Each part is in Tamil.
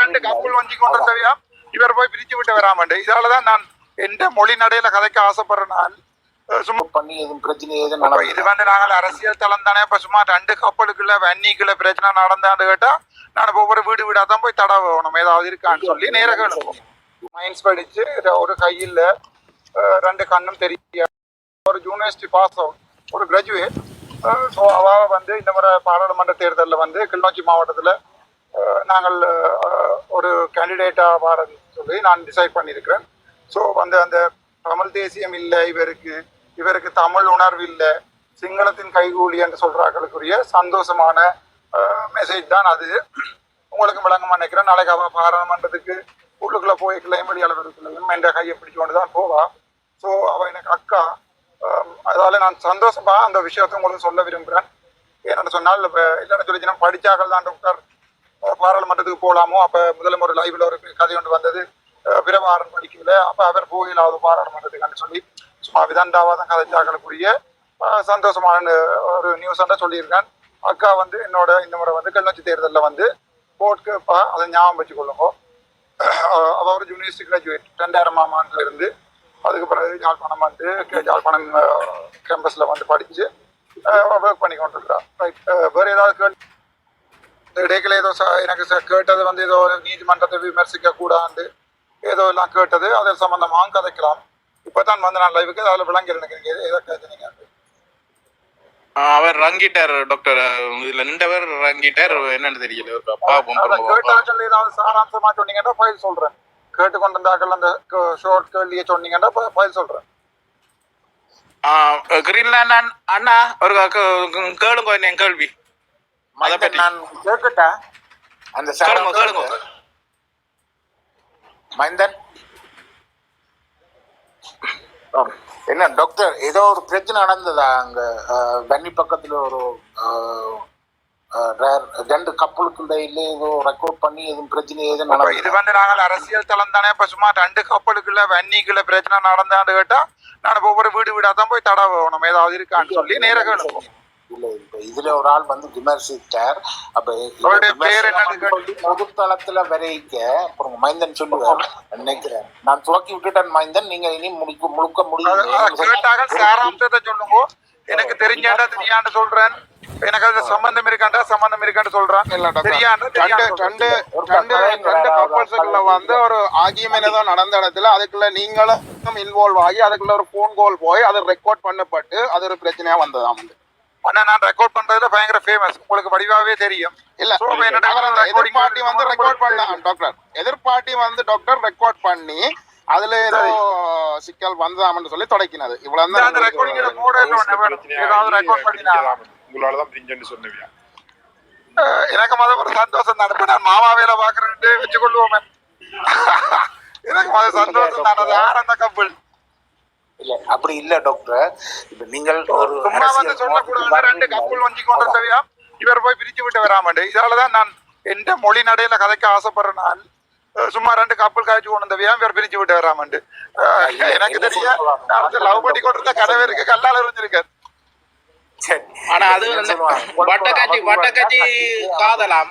ரெண்டு கப்பல் வஞ்சி கொண்டு வந்தவையா இவர் போய் பிரிச்சு விட்டு வராமண்டு. இதாலதான் நான் எந்த மொழி நடையில கதைக்க ஆசைப்படுறேன் நான் சும்மா பண்ணி எதுவும் பிரச்சனை எதுவும் இது வந்து நாங்கள் அரசியல் தளம் தானே. இப்ப சும்மா ரெண்டு கப்பலுக்குள்ள வன்னிக்குள்ள பிரச்சனை நடந்தான்னு கேட்டா நான் ஒவ்வொரு வீடு வீடா தான் போய் தடவை நம்ம ஏதாவது இருக்கான்னு சொல்லி நேராக மைன்ஸ் படிச்சு ஒரு கையில் ரெண்டு கண்ணும் தெரிய. ஒரு யூனிவர்சிட்டி பாஸ் அவுட் ஒரு கிராஜுவேட் ஸோ அவ வந்து இந்த முறை பாராளுமன்ற தேர்தலில் வந்து கிளிநொச்சி மாவட்டத்தில் நாங்கள் ஒரு கேண்டிடேட்டாக வாரன்னு சொல்லி நான் டிசைட் பண்ணியிருக்கிறேன். ஸோ வந்து அந்த தமிழ் தேசியம் இல்லை இவருக்கு இவருக்கு தமிழ் உணர்வு இல்லை சிங்களத்தின் கைகூலி என்று சொல்கிறார்களுக்குரிய சந்தோஷமான மெசேஜ் தான் அது. உங்களுக்கு விளங்கமா நினைக்கிறேன். நாளைக்கு அவள் பாராளுமன்றத்துக்கு உள்ளுக்குள்ளே போய் கிளைமடி அளவிற்குள்ளையும் என்ற கையை பிடிச்சு கொண்டு தான் போவா. ஸோ அவள் எனக்கு அக்கா. அதால் நான் சந்தோஷமாக அந்த விஷயத்தை உங்களுக்கு சொல்ல விரும்புகிறேன் ஏன்னு சொன்னால் இப்போ இல்லைன்னு சொல்லிச்சுன்னா படித்தாக்கள் தான் டாக்டர் பாராளுமன்றத்துக்கு போகலாமோ அப்போ முதல்ல ஒரு லைவ்ல ஒரு கதை ஒன்று வந்தது. அஹ், பிரபாகரன் படிக்கல அப்போ அவர் போகலாவது பாராளுமன்றத்துக்கான்னு சொல்லி சும்மா விதண்டாவாதான் கதைச்சாக்களுக்குரிய அஹ், சந்தோஷமான ஒரு நியூஸ் தான் சொல்லியிருக்கேன். அக்கா வந்து என்னோட இந்த முறை வந்து கிளிநொச்சி தேர்தலில் வந்து போட்க்கு அதை ஞாபகம் வச்சுக்கொள்ளுங்க. அஹ் அவ ஒரு யூனிவர்சிட்டி கிராஜுவேட் ரெண்டாயிரமாம் ஆண்டுல இருந்து அதுக்கு பிறகு ஜாழ்ப்பாணம் வந்து ஜாழ்ப்பாணம் கேம்பஸில் வந்து படித்து ஒர்க் பண்ணி கொண்டிருக்கிறா ரைட் வேறு ஏதாவது கேள்வி இடைக்கில ஏதோ எனக்கு கேட்டது வந்து ஏதோ நீதிமன்றத்தை விமர்சிக்க கூடாது ஏதோ எல்லாம் கேட்டது அதில் சம்பந்தமாக கதைக்கலாம் இப்பதான் வந்து நான் லைவுக்கு அதில் விளங்கி எனக்கு எதை- ஆஹ் அவர் ரங்கிட்டார் டாக்டர் இதுல நின்றவர் ரங்கிட்டார் என்னன்னு தெரியல சொல்லி ஏதாவது சாராம்சமா சொன்னீங்கன்னா ஃபைல் சொல்றேன் கேட்டு கொண்டிருந்தாக்கள் அந்த ஷோர்ட் கேள்வியை சொன்னீங்கன்னா ஃபைல் சொல்றேன் ஆஹ் கிரீன்லாண்ட் அண்ணா- ஒரு கேளுங்க என் கேள்வி நான் கேட்கட்டா அந்த மைந்தன். என்ன டாக்டர் ஏதோ ஒரு பிரச்சனை நடந்ததா அங்க? வன்னி பக்கத்துல ஒரு ரெண்டு கப்பலுக்கு இடையில ஏதோ ரெக்கார்ட் பண்ணி எதுவும் பிரச்சனை எதுவும் அப்ப இது நடந்ததா வந்து நாங்கள் அரசியல் தளம் தானே இப்ப சும்மா ரெண்டு கப்பலுக்குள்ள வன்னிக்குள்ள பிரச்சனை நடந்தான்னு கேட்டா நான் ஒவ்வொரு வீடு வீடா தான் போய் தடவை நம்ம ஏதாவது இருக்கான்னு சொல்லி நேராக எழுப்போம் இல்ல இப்ப இதுல ஒரு ஆள் வந்து விமர்சித்தார் அப்ப பொதுத்தளத்துல வரைக்க. அப்புறம் மைந்தன் சொல்லுவார். நினைக்கிறேன். நான் துவக்கி விட்டுட்டேன் மைந்தன். நீங்க இனி முடிக்க முழுக்க முடியும் சாராம்சத்தை சொல்லுங்க. எனக்கு தெரிஞ்சாண்டா தெரியாண்டு சொல்றேன். எனக்கு அது சம்பந்தம் இருக்காண்டா சம்பந்தம் இருக்கான்னு சொல்றேன். ஆள் வந்து ஒரு ஆகியம் ஏதோ நடந்த இடத்துல அதுக்குள்ள நீங்களும் இன்வால்வ் ஆகி அதுக்குள்ள ஒரு ஃபோன் கால் போய் அது ரெக்கார்ட் பண்ணப்பட்டு அது ஒரு பிரச்சனையா வந்ததாம். வந்து ஆனா நான் ரெக்கார்ட் பண்றதுல பயங்கர ஃபேமஸ் உங்களுக்கு வடிவாவே தெரியும். இல்ல எதிர்பார்ட்டி வந்து ரெக்கார்ட் பண்ண டாக்டர் எதிர்பார்ட்டி வந்து டாக்டர் ரெக்கார்ட் பண்ணி அதுல ஏதோ சிக்கல் வந்ததாம்னு சொல்லி தொடக்கினது. இவ்வளவு இந்த அந்த ரெக்கார்டிங்ல தான் போட ஏதாவது ரெக்கார்ட் பண்ணினா உங்களாலதான் பிரிஞ்சு சொன்னவியா அஹ் எனக்கு மத ஒரு சந்தோஷம் தானே. இப்ப நான் மாமா வேலை பாக்குறேன்ட்டு வச்சுக்கொள்வோமே. எனக்கு மத சந்தோஷம் தானே. அது ஆனந்த கப்பல். இல்ல அப்படி இல்ல டாக்டர் இப்ப நீங்கள் ஒரு சும்மா வந்து அரசியல் சொல்லக்கூடாது ரெண்டு கப்பல் வஞ்சி கொண்டு வந்தவையா இவர் போய் பிரிச்சு விட்டு வராமண்டு. இதாலதான் நான் எந்த மொழி நடையில கதைக்க ஆசைப்படுறேன் நான் சும்மா ரெண்டு கப்பல் காய்ச்சி கொண்டு வந்தவையா இவர் பிரிச்சு விட்டு வராமண்டு. எனக்கு தெரிய நான் லவ் பண்ணி கொண்டு இருந்த கதவை இருக்கு. கல்லால இருந்திருக்காரு சரி. ஆனா அது என்ன வந்து சொல்லுவாங்க? வட்டக்கச்சி வட்டக்கச்சி காதலாம்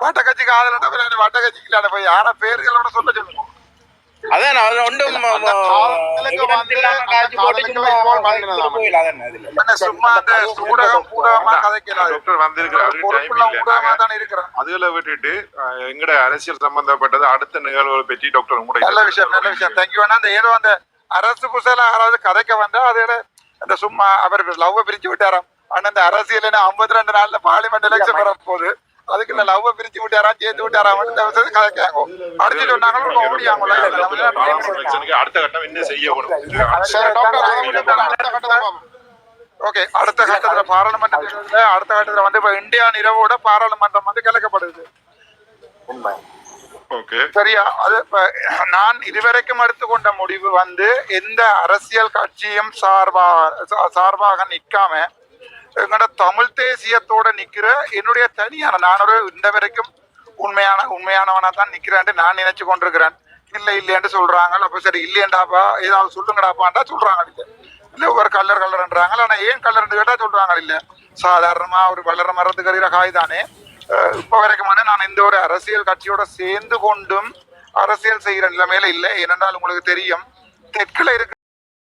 வட்டக்கட்சி காதல வட்டக்கட்சிக்கு இல்லாத போய் ஆனா பேர்களோட சொல்ல சொல்லுங்க. அதான் ஒன்றும் அதுகளை விட்டுட்டு எங்கட அரசியல் சம்பந்தப்பட்டது அடுத்த நிகழ்வுகளை பற்றி டாக்டர் உங்களுடைய நல்ல விஷயம் நல்ல விஷயம். தேங்க்யூ அந்த ஏதோ அந்த அரசு புசல யாராவது கதைக்க வந்தா அதோட அந்த சும்மா அவர் லவ் பிரிச்சு விட்டாராம். ஆனா அந்த அரசியல் ஐம்பத்தி ரெண்டு நாள்ல பார்லிமெண்ட் எலெக்ஷன் வர போகுது அதுக்கு இந்த லவ் பிரிச்சு விட்டாராம் சேர்த்து விட்டாராம் இந்த விஷயத்தை கதைக்காங்க அடுத்து சொன்னாங்களும் ஓடியாங்களா அடுத்த கட்டம் என்ன செய்ய போகணும் சரி டாக்டர் அதை விட்டு இப்ப அடுத்த கட்டத்தை பார்ப்போம். ஓகே அடுத்த கட்டத்துல பாராளுமன்ற தேர்தல்ல அடுத்த கட்டத்துல வந்து இப்ப இந்தியா நிறவோட பாராளுமன்றம் வந்து கலைக்கப்படுது. உண்மை. ஓகே சரியா? அது இப்ப நான் இதுவரைக்கும் எடுத்துக்கொண்ட முடிவு வந்து எந்த அரசியல் கட்சியும் சார்பாக சார்பாக நிக்காம எங்களோட தமிழ் தேசியத்தோட நிக்கிற என்னுடைய தனியான நான் ஒரு இந்த வரைக்கும் உண்மையான உண்மையானவனா தான் நிக்கிறேன்ட்டு நான் நினைச்சு கொண்டிருக்கிறேன். இல்ல இல்லைன்னு சொல்றாங்க. அப்ப சரி இல்லையண்டாப்பா ஏதாவது சொல்லுங்கடாப்பான்டா சொல்றாங்க இல்ல. இல்ல ஒரு கல்லர் கலர்ன்றாங்க ஆனா ஏன் கல்லர்னு கேட்டா சொல்றாங்க இல்ல. சாதாரணமா ஒரு வளர மரத்துக்கு அறிகிற காய் தானே இப்போ இப்ப நான் இந்த ஒரு அரசியல் கட்சியோட சேர்ந்து கொண்டும் அரசியல் செய்கிற நிலைமையில இல்லை. ஏனென்றால் உங்களுக்கு தெரியும் தெற்குல இருக்க